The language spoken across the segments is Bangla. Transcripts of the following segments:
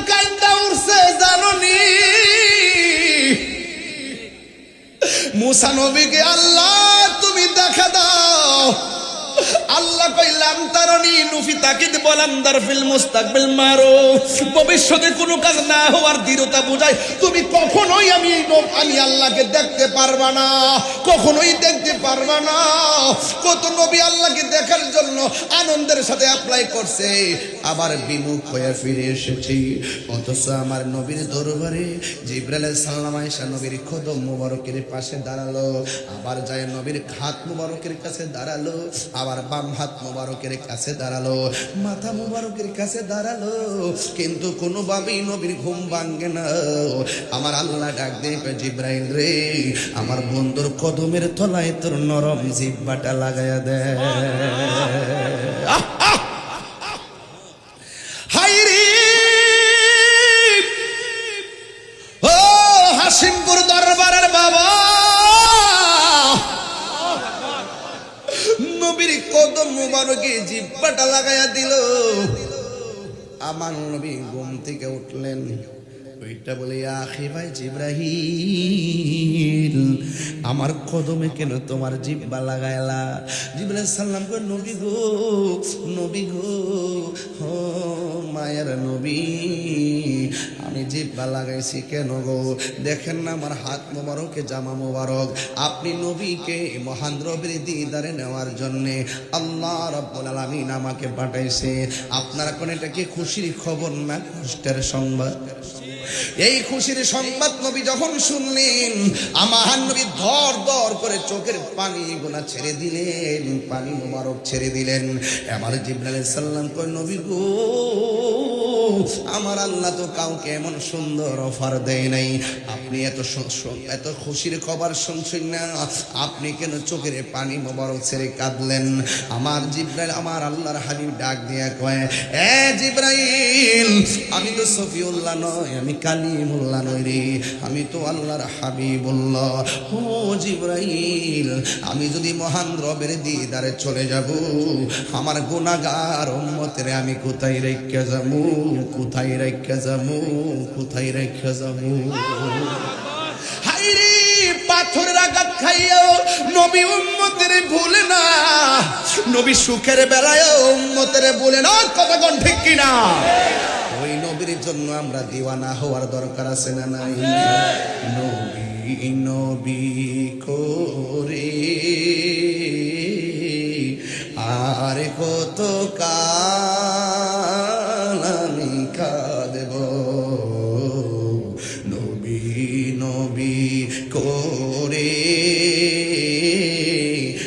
উঠছে জাননি? আল্লাহ তুমি দেখা দাও। আল্লাহ কইলাম তারনি নুফি তাকিদ বলাম মুস্তাকবিল মারো ভবিষ্যতে কোনো কাজ না হওয়ার দৃঢ়তা বোঝায় তুমি কখনোই আমি আমি আল্লাহকে দেখতে পারবা না। কখনোই দেখতে পারবা না। কত নবী আল্লাহকে দেখার জন্য আনন্দের সাথে অ্যাপ্লাই করছে। আবার বিমুখ হয়ে ফিরে এসেছি। অথচ আমার নবীর দরবারে জিব্রাইল সাল্লাম আয়েশা নবীর খোদম মুবারকের পাশে দাঁড়াল। আবার যায় নবীর হাত মুবারকের কাছে দাঁড়াল। আবার বাম হাত মুবারকের কাছে দাঁড়াল। মাথা মুবারকের কাছে দাঁড়াল। কিন্তু কোনোভাবেই নবীর ঘুম ভাঙ্গে না। আমার আল্লাহ ডাক দিয়ে জিব্রাইল রে, আমার বন্ধুর কদমের তলায় তোর নরম জিব্বাটা লাগাইয়া দেয় হাসিমপুর দরবারের বাবা। নবীর কদম মুবারকে জিব্বাটা লাগাইয়া দিল। আমার নবী ঘুম থেকে উঠলেন। ওইটা বলে আখি ভাই জিব্রাহিল, আমার কদমে কেন তোমার জিব্বা লাগাইলা? জিব্রাহিল সাল্লাম কো নবী গো নবী গো, ও মায়ের নবী, আমি জিব্বা লাগাইছি কেন গো? দেখেন না আমার হাত মোবারকে, জামা মোবারক। আপনি নবীকে মহান রবির দিদারে নেওয়ার জন্যে আল্লাহ রব্বুল আলামিন আমাকে পাঠাইছে। আপনার কোন এটা কি খুশির খবর না কষ্টের সংবাদ? এই খুশির সংবাদ নবী যখন শুনলেন, আমার নবী ধর ধর করে চোখের পানি গোনা ছেড়ে দিলেন, পানি মোবারক ছেড়ে দিলেন। আমার জিব্রাইল সাল্লাম কই নবী গো, আমার আল্লাহ তো কাউকে এমন সুন্দর অফার দেয় নাই। আপনি এত এত খুশির খবর শুনছেন না। আপনি কেন চোখের পানি মোবারক ছেড়ে কাঁদলেন? আমার জিব্রাইল, আমার আল্লাহর হাবিব ডাক দিয়া কয়, এ জিব্রাইল, আমি তো সফিউল্লাহ নয়, আমি কালিমুল্লাহ নই রে। আমি তো আল্লাহর হাবিবুল্লাহ। ও জিব্রাইল, আমি যদি মহান রবের দিদারে চলে যাব, আমার গুনাহগার উম্মতের আমি কোথায় রেখে যাব? কোথায় রেখে যাব? কোথায় রেখে যাব? পাথরের আঘাত খাইয়াও নবী উম্মতের ভুলে না। নবী সুখের বেলায় উম্মতের ভুলে না। কতক্ষণ ঠিক কিনা? জন্য আমরা দিওয়ানা হওয়ার দরকার আছে না নাই? নবী নবী করে আর কত কাল আমি কাঁদব? নবী নবী করে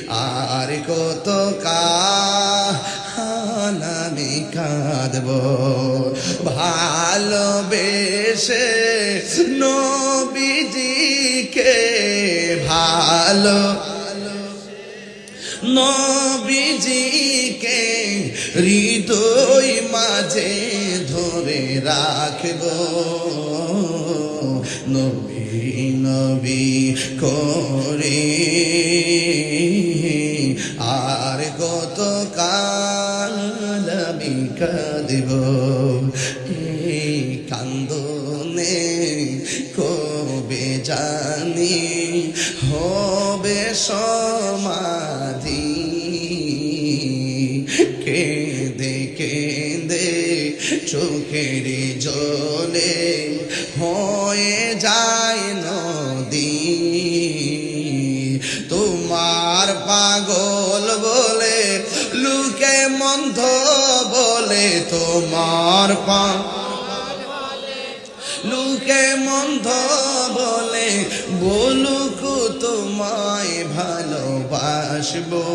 আর কত কাল কাঁদব ভালোবেসে নবীজিকে ভালো নবীজিকে হৃদয় মাঝে ধরে রাখব। নবী নবী করে কাঁদব এই কান্দনে কবে জানি হবে সমাধি। কেঁদে কেঁদে চোখের জলে হয়ে যায় নদী। তোমার পাগল বলে লুকে মন্ধ বলে তোমার পা লুকে মন্ধ বলে বলুক তোমায় ভালোবাসবো।